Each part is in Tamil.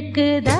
இருக்குதா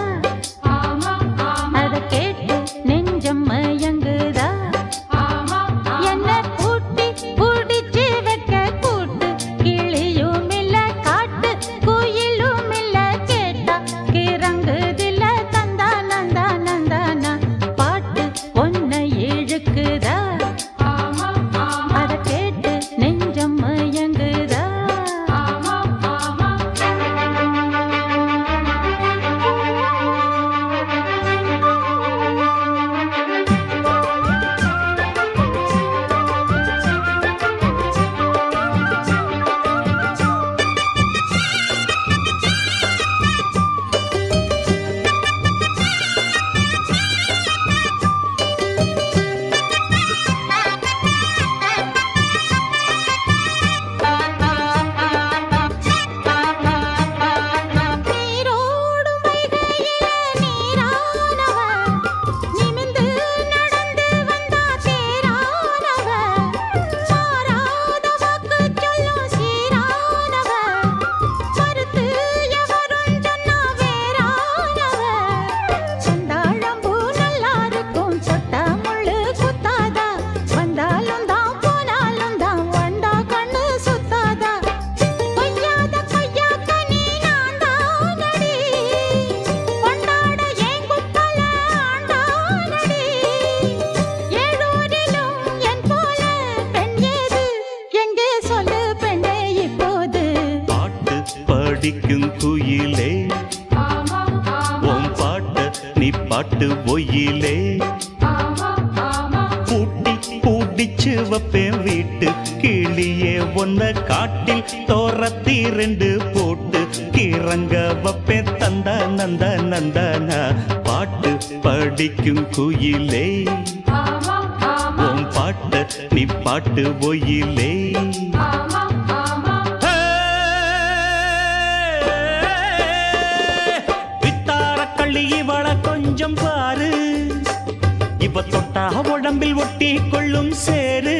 ஒயிலே உன் பாட்ட நீ பாட்டு ஒயிலே. பூட்டி பூட்டிச்சு வைப்பேன் வீட்டு கிளியே ஒன்ன காட்டில் தோரத்தி ரெண்டு போட்டு கிறங்க வைப்பேன் தந்த நந்த நந்தனா பாட்டு படிக்கும் குயிலே. உன் பாட்ட நீ பாட்டு ஒயிலே. இவ தொட்டா உடம்பில் ஒட்டி கொள்ளும் சேரு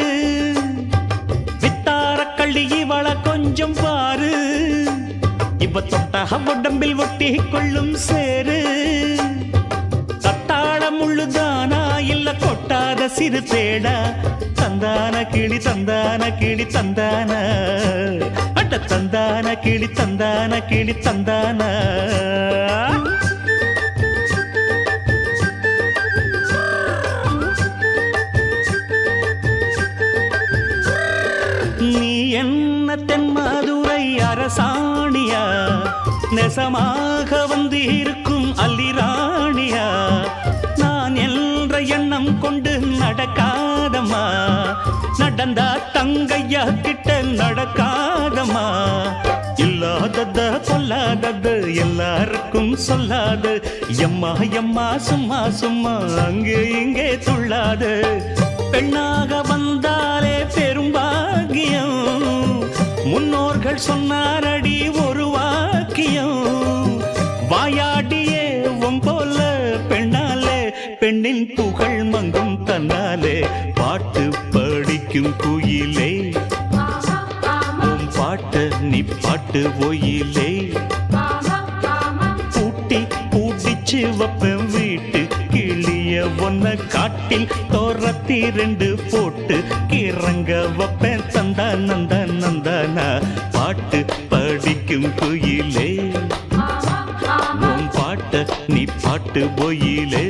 வித்தார கள்ளி இவள கொஞ்சம் பாரு. இவ தொட்டா உடம்பில் ஒட்டி கொள்ளும் சேரு தத்தாழ முள்ளுதானா இல்ல கொட்டாத சிறு தேடா? தந்தான கிளி தந்தான கிளி தந்தான. அட்ட தந்தான கிளி தந்தான கிளி தந்தான. தென்மதுரை அரசாணியா? நெசமாக வந்து இருக்கும் அல்லிராணியா நான் என்ற எண்ணம் கொண்டு நடக்காதம்மா. நடந்தா தங்கையா கிட்ட நடக்காதம்மா. இல்லாதத பொல்லாதது எல்லாருக்கும் சொல்லாது. எம்மா எம்மா சும்மா சும்மா அங்கே இங்கே துள்ளாது. பெண்ணாக வந்தா சொன்னாரடி ஒரு வாக்கியம். வாயாடியே உன் போல பெண்ணாலே பெண்ணின் புகழ் மங்கும் தன்னாலே பாட்டு படிக்கும் குயிலே. உன் பாட்ட நீ பாட்டு ஒயிலே. பூட்டி பூட்டிச்சு வைப்பேன் ஒன்ன காட்டில் தோரத்தி ரெண்டு போட்டு கிறங்க வைப்பேன். தந்தா நந்தா நந்தானா பாட்டு படிக்கும் குயிலே. உன் பாட்ட நீ பாட்டு பொயிலே.